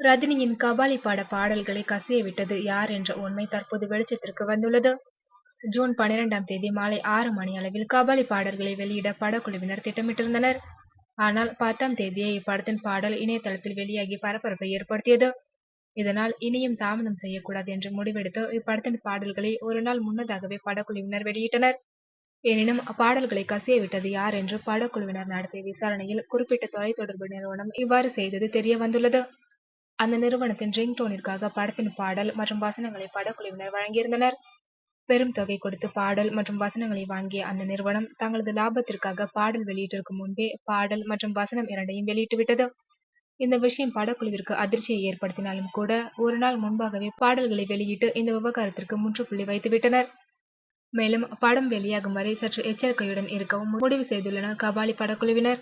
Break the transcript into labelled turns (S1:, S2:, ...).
S1: ரஜினியின் கபாலி பாட பாடல்களை கசிய விட்டது யார் என்ற உண்மை தற்போது வெளிச்சத்திற்கு வந்துள்ளது. ஜூன் பனிரெண்டாம் தேதி மாலை ஆறு மணி அளவில் கபாலி பாடல்களை வெளியிட படக்குழுவினர் திட்டமிட்டிருந்தனர். ஆனால் பத்தாம் தேதியே இப்படத்தின் பாடல் இணையதளத்தில் வெளியாகி பரபரப்பை ஏற்படுத்தியது. இதனால் இனியும் தாமதம் செய்யக்கூடாது என்று முடிவெடுத்து இப்படத்தின் பாடல்களை ஒரு நாள் முன்னதாகவே படக்குழுவினர் வெளியிட்டனர். எனினும் பாடல்களை கசிய விட்டது யார் என்று படக்குழுவினர் நடத்திய விசாரணையில் குறிப்பிட்ட தொலைத்தொடர்பு நிறுவனம் இவ்வாறு செய்தது தெரிய வந்துள்ளது. அந்த நிறுவனத்தின் ரிங்டோனிற்காக படத்தின் பாடல் மற்றும் வசனங்களை படக்குழுவினர் வழங்கியிருந்தனர். பெரும் தொகை கொடுத்து பாடல் மற்றும் வசனங்களை வாங்கிய அந்த நிறுவனம் தங்களது லாபத்திற்காக பாடல் வெளியீட்டிற்கு முன்பே பாடல் மற்றும் வசனம் இரண்டையும் வெளியிட்டுவிட்டது. இந்த விஷயம் படக்குழுவிற்கு அதிர்ச்சியை ஏற்படுத்தினாலும் கூட ஒரு நாள் முன்பாகவே பாடல்களை வெளியிட்டு இந்த விவகாரத்திற்கு முற்றுப்புள்ளி வைத்துவிட்டனர். மேலும் படம் வெளியாகும் வரை சற்று எச்சரிக்கையுடன் இருக்கவும் முடிவு செய்துள்ளனர் கபாலி படக்குழுவினர்.